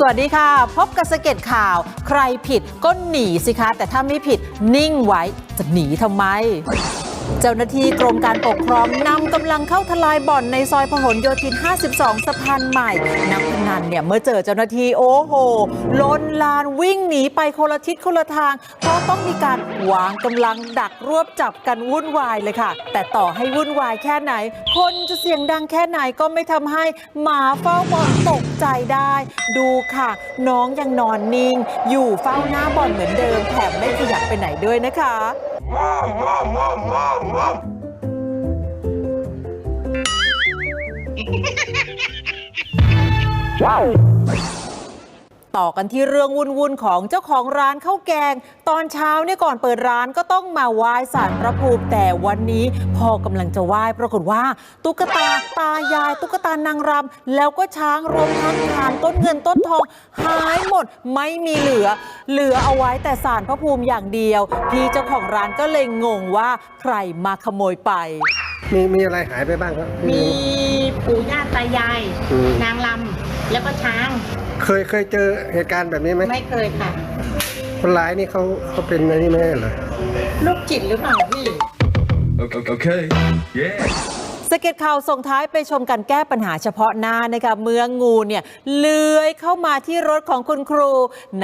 สวัสดีค่ะ พบกับสเก็ตข่าว ใครผิดก็หนีสิคะ แต่ถ้าไม่ผิดนิ่งไว้จะหนีทำไม เจ้าหน้าที่กรมการปกครองนำกำลังเข้าทลายบ่อนในซอยพหลโยธิน 52 สะพานใหม่ นักพนันเนี่ยเมื่อเจอเจ้าหน้าที่โอ้โหล้นลานวิ่งหนีไปคนละทิศคนละทาง เพราะต้องมีการวางกำลังดักรวบจับกันวุ่นวายเลยค่ะ แต่ต่อให้วุ่นวายแค่ไหน คนจะเสียงดังแค่ไหนก็ไม่ทำให้หมาเฝ้าบ่อนตกใจได้ ดูค่ะ น้องยังนอนนิ่ง อยู่เฝ้าหน้าบ่อนเหมือนเดิมแถมไม่ ไปไหนด้วยนะคะ ต่อกันที่เรื่องวุ่นๆของเจ้าของร้านข้าวแกง ตอนเช้าเนี่ยก่อนเปิดร้านก็ต้องมาไหว้สารพระภูมิแต่วันนี้พอกำลังจะไหว้ปรากฏว่า ตุ๊กตาตายาย ตุ๊กตานางรำแล้วก็ช้างรวมทั้งทานต้นเงินต้นทอง หายหมดไม่มีเหลือ เหลือเอาไว้แต่สารพระภูมิอย่างเดียว พี่เจ้าของร้านก็เลยงงว่าใครมาขโมยไป มีมีอะไรหายไปบ้างครับ มีปู่ย่าตายายอืมนางลำ แล้วก็ช้าง เคยเคยเจอเหตุการณ์แบบนี้ไหมไม่เคยค่ะ คนร้ายนี่เขาเขาเป็นอะไรนี่ไม่ใช่เหรอลูกจิตหรือเปล่าพี่ Okay. okay. Yeah. สเก็ตข่าวส่งท้ายไปชมการแก้ปัญหาเฉพาะหน้านะคะเมื่องูเนี่ยเลื้อยเข้ามาที่รถของคุณครู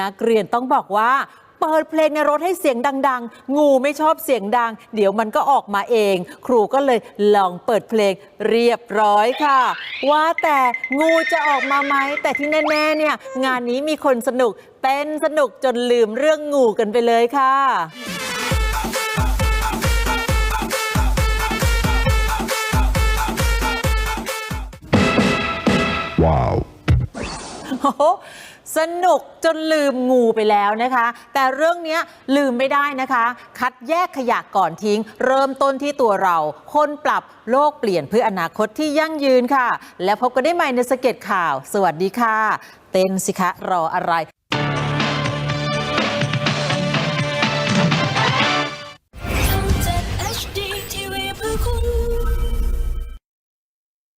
นักเรียนต้องบอกว่า เปิดเพลงในรถให้เสียงดัง ๆ งูไม่ชอบเสียงดัง เดี๋ยวมันก็ออกมาเอง ครูก็เลยลองเปิดเพลงเรียบร้อยค่ะ ว่าแต่งูจะออกมาไหม แต่ที่แน่ๆเนี่ยงานนี้มีคนสนุกเต้นสนุกจนลืมเรื่องงูกันไปเลยค่ะ Wow. โอ้โห สนุกจนลืมงูไปแล้วนะคะ แต่เรื่องนี้ลืมไม่ได้นะคะ คัดแยกขยะก่อนทิ้ง เริ่มต้นที่ตัวเรา คนปรับโลกเปลี่ยนเพื่ออนาคตที่ยั่งยืนค่ะ และพบกันได้ใหม่ในสเก็ตข่าว สวัสดีค่ะ เต้นสิคะรออะไร